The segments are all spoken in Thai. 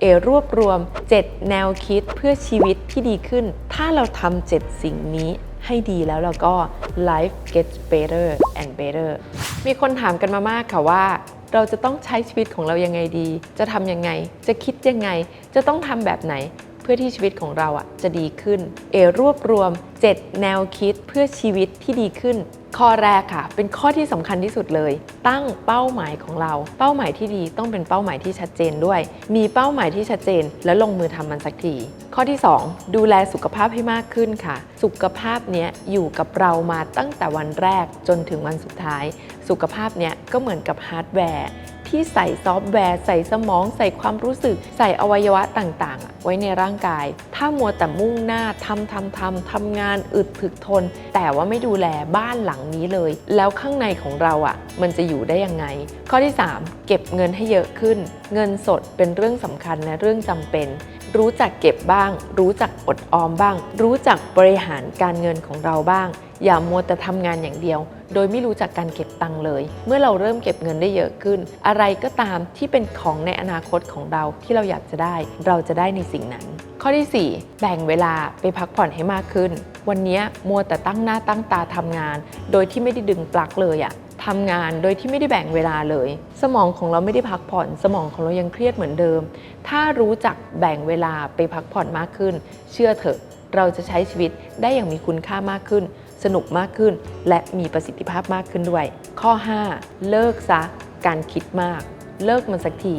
เอรวบรวม 7 แนวคิดเพื่อชีวิตที่ดีขึ้น ถ้าเราทำ7สิ่งนี้ให้ดีแล้วเราก็ life gets better and better มีคนถามกันมามากค่ะว่า เราจะต้องใช้ชีวิตของเรายังไงดี จะทำยังไง จะคิดยังไง จะต้องทำแบบไหน เพื่อที่ชีวิตของเราอะจะดีขึ้น เอรวบรวม 7 แนวคิดเพื่อชีวิตที่ดีขึ้น ข้อแรกค่ะ เป็นข้อที่สำคัญที่สุดเลย ตั้งเป้าหมายของเรา เป้าหมายที่ดีต้องเป็นเป้าหมายที่ชัดเจนด้วย มีเป้าหมายที่ชัดเจน แล้วลงมือทำมันสักทีข้อที่ 2 ดูแลสุขภาพให้มากขึ้นค่ะ สุขภาพเนี้ยอยู่กับเรามาตั้งแต่วันแรกจนถึงวันสุดท้าย สุขภาพเนี้ยก็เหมือนกับฮาร์ดแวร์ ที่ใส่ซอฟต์แวร์ ใส่สมอง ใส่ความรู้สึก ใส่อวัยวะต่างๆอะไว้ในร่างกาย ถ้ามัวแต่มุ่งหน้าทำทำทำทำงานอึดถึกทน แต่ว่าไม่ดูแลบ้านหลังนี้เลย แล้วข้างในของเราอะ่ะ มันจะอยู่ได้ยังไง ข้อที่ 3 เก็บเงินให้เยอะขึ้น เงินสดเป็นเรื่องสำคัญและเรื่องจำเป็นรู้จักเก็บบ้าง รู้จักอดออมบ้าง รู้จักบริหารการเงินของเราบ้าง อย่ามัวแต่ทำงานอย่างเดียว โดยไม่รู้จักการเก็บตังค์เลย เมื่อเราเริ่มเก็บเงินได้เยอะขึ้น อะไรก็ตามที่เป็นของในอนาคตของเราที่เราอยากจะได้ เราจะได้ในสิ่งนั้น ข้อที่ 4 แบ่งเวลาไปพักผ่อนให้มากขึ้น วันนี้มัวแต่ตั้งหน้าตั้งตาทำงาน โดยที่ไม่ได้ดึงปลั๊กเลยอะทำงานโดยที่ไม่ได้แบ่งเวลาเลย สมองของเราไม่ได้พักผ่อน สมองของเรายังเครียดเหมือนเดิม ถ้ารู้จักแบ่งเวลาไปพักผ่อนมากขึ้น เชื่อเถอะ เราจะใช้ชีวิตได้อย่างมีคุณค่ามากขึ้น สนุกมากขึ้น และมีประสิทธิภาพมากขึ้นด้วย ข้อ 5 เลิกซะการคิดมาก เลิกมันสักที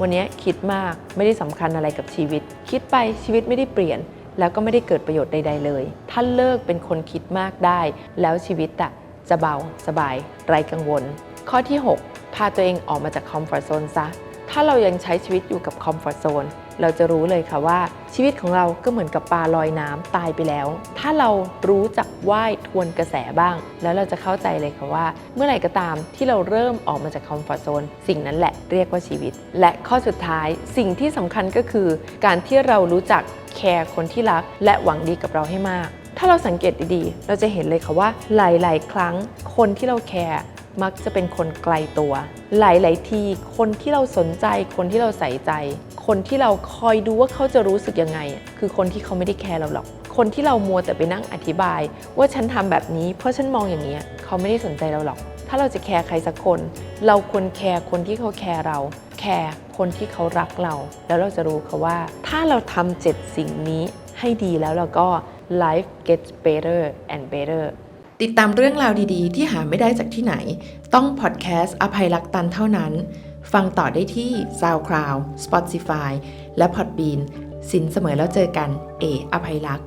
วันนี้คิดมากไม่ได้สำคัญอะไรกับชีวิต คิดไปชีวิตไม่ได้เปลี่ยน แล้วก็ไม่ได้เกิดประโยชน์ใด ๆ เลย ถ้าเลิกเป็นคนคิดมากได้ แล้วชีวิตอะจะเบาสบายไร้กังวล ข้อที่ 6 พาตัวเองออกมาจากคอมฟอร์ทโซนซะ ถ้าเรายังใช้ชีวิตอยู่กับคอมฟอร์ทโซนเราจะรู้เลยค่ะว่า ชีวิตของเราก็เหมือนกับปลาลอยน้ำตายไปแล้ว ถ้าเรารู้จักว่ายทวนกระแสบ้าง แล้วเราจะเข้าใจเลยค่ะว่า เมื่อไหร่ก็ตามที่เราเริ่มออกมาจากคอมฟอร์ทโซนสิ่งนั้นแหละเรียกว่าชีวิต และข้อสุดท้ายสิ่งที่สำคัญก็คือ การที่เรารู้จักแคร์คนที่รัก และหวังดีกับเราให้มากถ้าเราสังเกตดีๆ เราจะเห็นเลยค่ะว่าหลาย ๆ ครั้งคนที่เราแคร์ มักจะเป็นคนไกลตัว หลาย ๆ ที คนที่เราสนใจ คนที่เราใส่ใจ คนที่เราคอยดูว่าเขาจะรู้สึกยังไง คือคนที่เขาไม่ได้แคร์เราหรอก คนที่เรามัวแต่ไปนั่งอธิบาย ว่าฉันทำแบบนี้ เพราะฉันมองอย่างนี้เขาไม่ได้สนใจเราหรอก ถ้าเราจะแคร์ใครสักคน เราควรแคร์คนที่เขาแคร์เรา แคร์คนที่เขารักเรา แล้วเราจะรู้ค่ะว่า ถ้าเราทำเจ็ดสิ่งนี้ให้ดีแล้วเราก็ life gets better and better ติดตามเรื่องราวดีๆ ที่หาไม่ได้จากที่ไหน ต้องพอดแคสต์อภัยรักตันเท่านั้น ฟังต่อได้ที่ SoundCloud Spotify และ Podbean สินเสมอแล้วเจอกัน เอ อภัยรักษ์